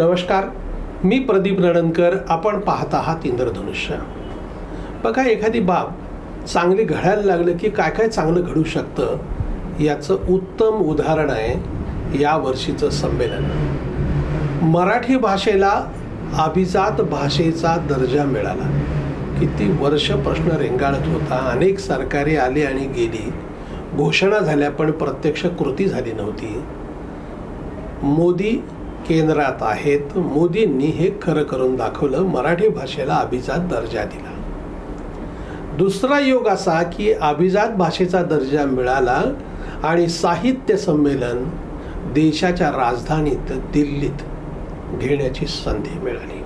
नमस्कार. मी प्रदीप नडनकर आपण पाहत आहात इंद्रधनुष्य. बघा एखादी बाब चांगली घडायला लागलं की काय काय चांगलं घडू शकतं याचं उत्तम उदाहरण आहे या वर्षीचं संमेलन. मराठी भाषेला अभिजात भाषेचा दर्जा मिळाला. किती वर्ष प्रश्न रेंगाळत होता. अनेक सरकारे आली आणि गेली. घोषणा झाल्या पण प्रत्यक्ष कृती झाली नव्हती. मोदी केंद्रात आहेत. मोदींनी हे खरं करून दाखवलं मराठी भाषेला अभिजात दर्जा दिला. दुसरा योग असा की अभिजात भाषेचा दर्जा मिळाला आणि साहित्य संमेलन देशाच्या राजधानीत दिल्लीत घेण्याची संधी मिळाली.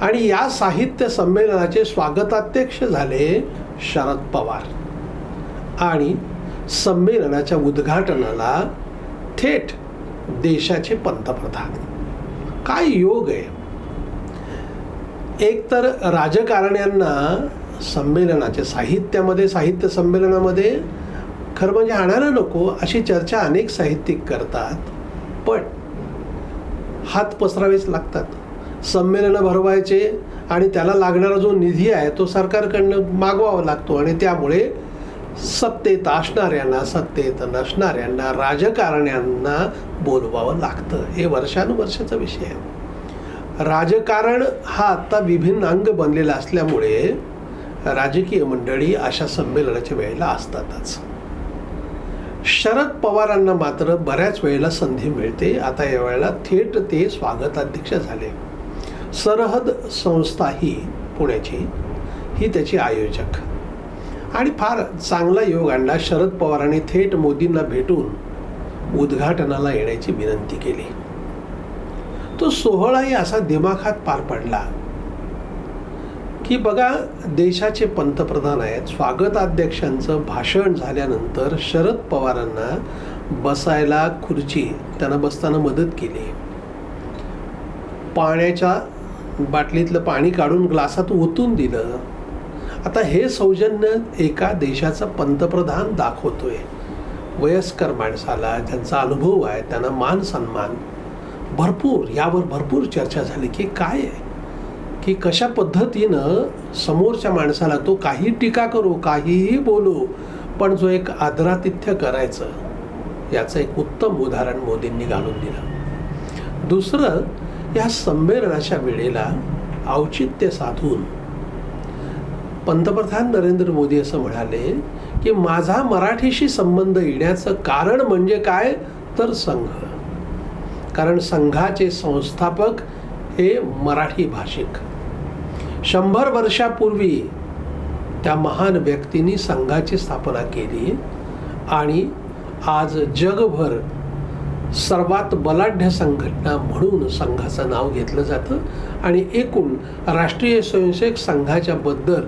आणि या साहित्य संमेलनाचे स्वागताध्यक्ष झाले शरद पवार. आणि संमेलनाच्या उद्घाटनाला थेट देशाचे पंतप्रधान. काय योग आहे? एकतर राजकारण्यांना संमेलनाचे साहित्यामध्ये साहित्य संमेलनामध्ये खरं म्हणजे आणायला नको अशी चर्चा अनेक साहित्यिक करतात. पण हात पसरावेच लागतात. संमेलनं भरवायचे आणि त्याला लागणारा जो निधी आहे तो सरकारकडनं मागवावा लागतो आणि त्यामुळे सत्तेत असणाऱ्यांना सत्तेत नसणाऱ्यांना राजकारण्यांना बोलवावं लागतं. हे वर्षानुवर्षाचा विषय आहे. राजकारण हा आत्ता विभिन्न अंग बनलेला असल्यामुळे राजकीय मंडळी अशा संमेलनाच्या वेळेला असतातच. शरद पवारांना मात्र बऱ्याच वेळेला संधी मिळते. आता या वेळेला थेट ते स्वागताध्यक्ष झाले. सरहद संस्था ही पुण्याची ही त्याची आयोजक. आणि फार चांगला योग आणला. शरद पवारांनी थेट मोदींना भेटून उद्घाटनाला येण्याची विनंती केली. तो सोहळाही असा दिमाखात पार पडला की बघा देशाचे पंतप्रधान आहेत. स्वागताध्यक्षांचं भाषण झाल्यानंतर शरद पवारांना बसायला खुर्ची त्यांना बसताना मदत केली. पाण्याच्या बाटलीतलं पाणी काढून ग्लासात ओतून दिलं. आता हे सौजन्य एका देशाचा पंतप्रधान दाखवतोय. वयस्कर माणसाला ज्यांचा अनुभव आहे त्यांना मान सन्मान. भरपूर यावर भरपूर चर्चा झाली की काय आहे? की कशा पद्धतीनं समोरच्या माणसाला तो काही टीका करू काहीही बोलू पण जो एक आदरातिथ्य करायचं याचं एक उत्तम उदाहरण मोदींनी घालून दिलं. दुसरं या संमेलनाच्या वेळेला औचित्य साधून पंतप्रधान नरेंद्र मोदी असं म्हणाले की माझा मराठीशी संबंध येण्याचं कारण म्हणजे काय? तर संघ. कारण संघाचे संस्थापक हे मराठी भाषिक. शंभर वर्षापूर्वी त्या महान व्यक्तींनी संघाची स्थापना केली आणि आज जगभर सर्वात बलाढ्य संघटना म्हणून संघाचं नाव घेतलं जातं आणि एकूण राष्ट्रीय स्वयंसेवक संघाच्या बद्दल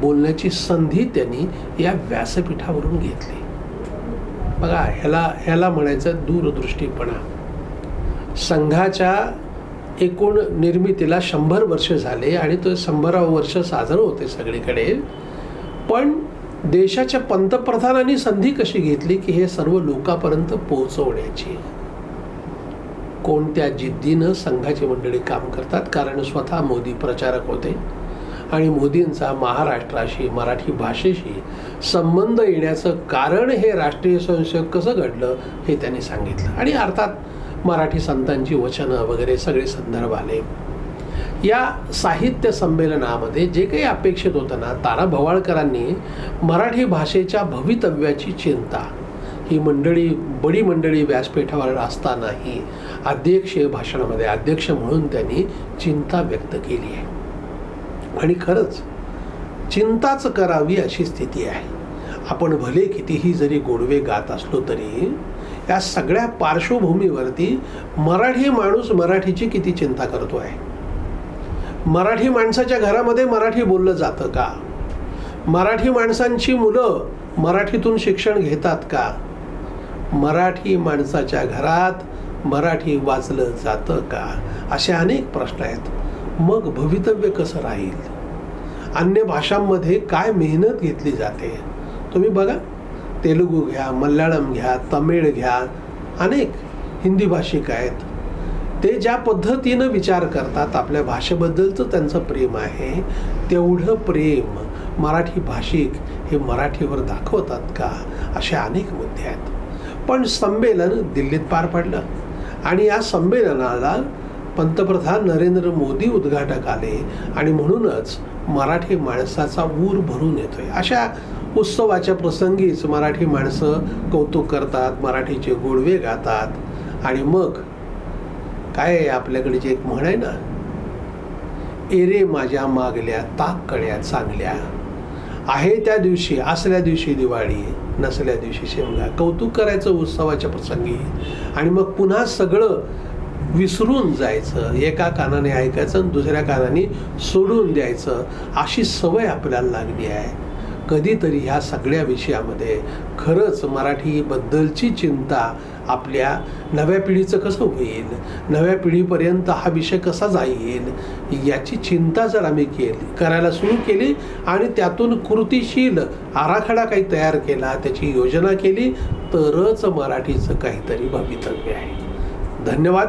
बोलण्याची संधी त्यांनी या व्यासपीठावरून घेतली. बघा ह्याला ह्याला म्हणायचं दूरदृष्टीपणा. संघाच्या एकूण निर्मितीला शंभर वर्ष झाले आणि तो शंभरावं वर्ष साजरं होते सगळीकडे. पण देशाच्या पंतप्रधानांनी संधी कशी घेतली की हे सर्व लोकांपर्यंत पोहोचवण्याची? कोणत्या जिद्दीनं संघाची मंडळी काम करतात? कारण स्वतः मोदी प्रचारक होते. आणि मोदींचा महाराष्ट्राशी मराठी भाषेशी संबंध येण्याचं कारण हे राष्ट्रीय स्वयंसेवक कसं घडलं हे त्यांनी सांगितलं. आणि अर्थात मराठी संतांची वचनं वगैरे सगळे संदर्भ आले. या साहित्य संमेलनामध्ये जे काही अपेक्षित होतं ना तारा भवाळकरांनी मराठी भाषेच्या भवितव्याची चिंता. ही मंडळी बडी मंडळी व्यासपीठावर असतानाही अध्यक्षीय भाषणामध्ये अध्यक्ष म्हणून त्यांनी चिंता व्यक्त केली आहे. आणि खरंच चिंताच करावी अशी स्थिती आहे. आपण भले कितीही जरी गोडवे गात असलो तरी या सगळ्या पार्श्वभूमीवरती मराठी माणूस मराठीची किती चिंता करतो आहे? मराठी माणसाच्या घरामध्ये मराठी बोललं जातं का? मराठी माणसांची मुलं मराठीतून शिक्षण घेतात का? मराठी माणसाच्या घरात मराठी वाचलं जातं का? असे अनेक प्रश्न आहेत. मग भवितव्य कसं राहील? अन्य भाषांमध्ये काय मेहनत घेतली जाते? तुम्ही बघा. तेलुगू घ्या मल्याळम घ्या तमिळ घ्या. अनेक हिंदी भाषिक आहेत. ते ज्या पद्धतीनं विचार करतात आपल्या भाषेबद्दलचं त्यांचं प्रेम आहे तेवढं प्रेम मराठी भाषिक हे मराठीवर दाखवतात का? असे अनेक मुद्दे आहेत. पण संमेलन दिल्लीत पार पडलं. आणि या संमेलनाला पंतप्रधान नरेंद्र मोदी उद्घाटक आले आणि म्हणूनच मराठी माणसाचा ऊर भरून येतोय. अशा उत्सवाच्या प्रसंगीच मराठी माणसं कौतुक करतात मराठीचे गोडवे गातात आणि मग काय आहे आपल्याकडे एक म्हण आहे ना? एरे माझ्या मागल्या ताक कळ्या चांगल्या. आहे त्या दिवशी असल्या दिवशी दिवाळी नसल्या दिवशी शेमगा कौतुक करायचं उत्सवाच्या प्रसंगी. आणि मग पुन्हा सगळं विसरून जायचं एका कानाने ऐकायचं आणि दुसऱ्या कानाने सोडून द्यायचं अशी सवय आपल्याला लागली आहे. कधीतरी ह्या सगळ्या विषयामध्ये खरंच मराठीबद्दलची चिंता आपल्या नव्या पिढीचं कसं होईल? नव्या पिढीपर्यंत हा विषय कसा जाईल? याची चिंता जर आम्ही केली करायला सुरू केली आणि त्यातून कृतीशील आराखडा काही तयार केला त्याची योजना केली तरच मराठीचं काहीतरी भवितव्य आहे. धन्यवाद.